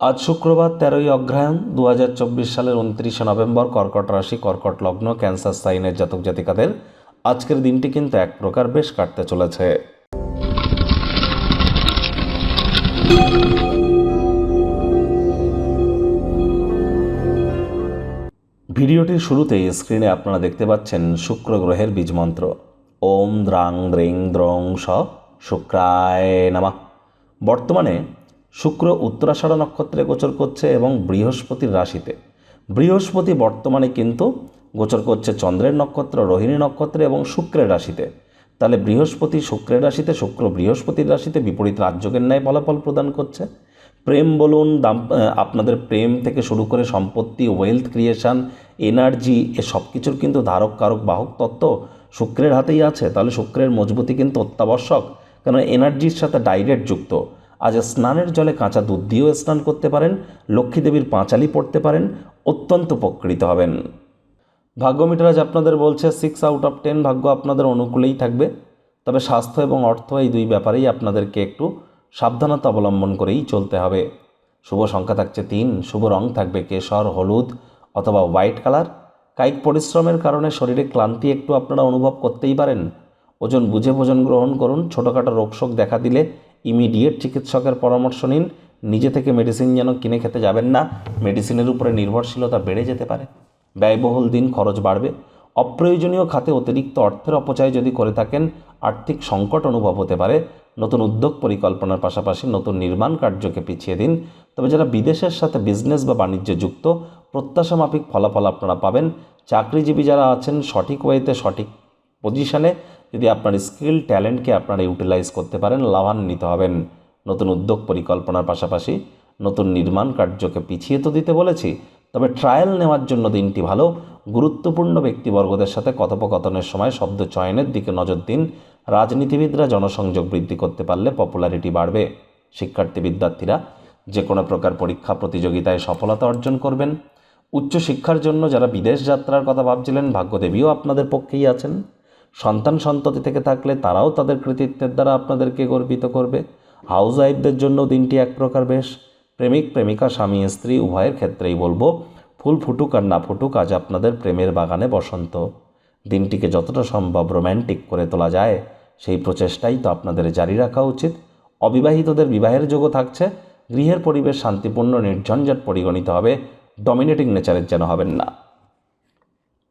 আজ শুক্রবার তেরোই অগ্রহায়ণ দু হাজার চব্বিশ সালের উনত্রিশে নভেম্বর কর্কট রাশি, কর্কট লগ্ন, ক্যান্সার সাইনের জাতক জাতিকাদের আজকের দিনটি কিন্তু এক প্রকার বেশ কাটতে চলেছে। ভিডিওটির শুরুতেই স্ক্রিনে আপনারা দেখতে পাচ্ছেন শুক্র গ্রহের বীজমন্ত্র ওম দ্রাং দ্রিং দ্রং স শুক্রায় নামা। বর্তমানে শুক্র উত্তরাষাঢ় নক্ষত্রে গোচর করছে এবং বৃহস্পতির রাশিতে। বৃহস্পতি বর্তমানে কিন্তু গোচর করছে চন্দ্রের নক্ষত্র, রোহিণী নক্ষত্রে এবং শুক্রের রাশিতে। তাহলে বৃহস্পতি শুক্রের রাশিতে, শুক্র বৃহস্পতির রাশিতে বিপরীত রাজ্যকের ন্যায় ফলাফল প্রদান করছে। প্রেম বলুন, দাম আপনাদের প্রেম থেকে শুরু করে সম্পত্তি ওয়েলথ ক্রিয়েশন এনার্জি এ সব কিছুর কিন্তু ধারক কারক বাহক তত্ত্ব শুক্রের হাতেই আছে। তাহলে শুক্রের মজবুতি কিন্তু অত্যাবশ্যক কারণ এনার্জির সাথে ডাইরেক্ট যুক্ত। আজ স্নানের জলে কাঁচা দুধ দিয়েও স্নান করতে পারেন, লক্ষ্মী দেবীর পাঁচালি পড়তে পারেন, অত্যন্ত উপকৃত হবেন। ভাগ্য মিটার আজ আপনাদের বলছে সিক্স আউট অফ টেন ভাগ্য আপনাদের অনুকূলেই থাকবে। তবে স্বাস্থ্য এবং অর্থ এই দুই ব্যাপারেই আপনাদেরকে একটু সাবধানতা অবলম্বন করেই চলতে হবে। শুভ সংখ্যা থাকছে তিন, শুভ রং থাকবে কেশর, হলুদ অথবা হোয়াইট কালার। কায়িক পরিশ্রমের কারণে শরীরে ক্লান্তি একটু আপনারা অনুভব করতেই পারেন। ওজন বুঝে ভোজন গ্রহণ করুন, ছোটোখাটো রোগশোক দেখা দিলে ইমিডিয়েট চিকিৎসকের পরামর্শ নিন। নিজে থেকে মেডিসিন যেন কিনে খেতে যাবেন না। মেডিসিনের উপরে নির্ভরশীলতা বেড়ে যেতে পারে। ব্যয়বহুল দিন খরচ বাড়বে। অপ্রয়োজনীয় খাতে অতিরিক্ত অর্থের অপচয় যদি করে থাকেন, আর্থিক সংকট অনুভব হতে পারে। নতুন উদ্যোগ পরিকল্পনার পাশাপাশি নতুন নির্মাণ কার্যকে পিছিয়ে দিন। তবে যারা বিদেশের সাথে বিজনেস বা বাণিজ্যে যুক্ত, প্রত্যাশা মাফিক ফলাফল আপনারা পাবেন। চাকরিজীবী যারা আছেন, সঠিক ওয়েতে সঠিক পজিশনে যদি আপনার স্কিল, ট্যালেন্টকে আপনারা ইউটিলাইজ করতে পারেন, লাভান্বিত হবেন। নতুন উদ্যোগ পরিকল্পনার পাশাপাশি নতুন নির্মাণ কার্যকে পিছিয়ে তো দিতে বলেছি, তবে ট্রায়াল নেওয়ার জন্য দিনটি ভালো। গুরুত্বপূর্ণ ব্যক্তিবর্গদের সাথে কথোপকথনের সময় শব্দ চয়নের দিকে নজর দিন। রাজনীতিবিদরা জনসংযোগ বৃদ্ধি করতে পারলে পপুলারিটি বাড়বে। শিক্ষার্থী বিদ্যার্থীরা যে কোনো প্রকার পরীক্ষা প্রতিযোগিতায় সফলতা অর্জন করবেন। উচ্চশিক্ষার জন্য যারা বিদেশ যাত্রার কথা ভাবছিলেন, ভাগ্যদেবীও আপনাদের পক্ষেই আছেন। সন্তান সন্ততি থেকে থাকলে তারাও তাদের কৃতিত্বের দ্বারা আপনাদেরকে গর্বিত করবে। হাউস ওয়াইফদের জন্য দিনটি এক প্রকার বেশ প্রেমিক, প্রেমিকা, স্বামী, স্ত্রী, উভয়ের ক্ষেত্রেই বলব, ফুল ফুটুক আর না ফুটুক আজ আপনাদের প্রেমের বাগানে বসন্ত। দিনটিকে যতটা সম্ভব রোম্যান্টিক করে তোলা যায়, সেই প্রচেষ্টাই তো আপনাদের জারি রাখা উচিত। অবিবাহিতদের বিবাহের যোগও থাকছে, গৃহের পরিবেশ শান্তিপূর্ণ, নির্ঝঞ্ঝাট পরিগণিত হবে ডমিনেটিং নেচারের যেন হবেন না।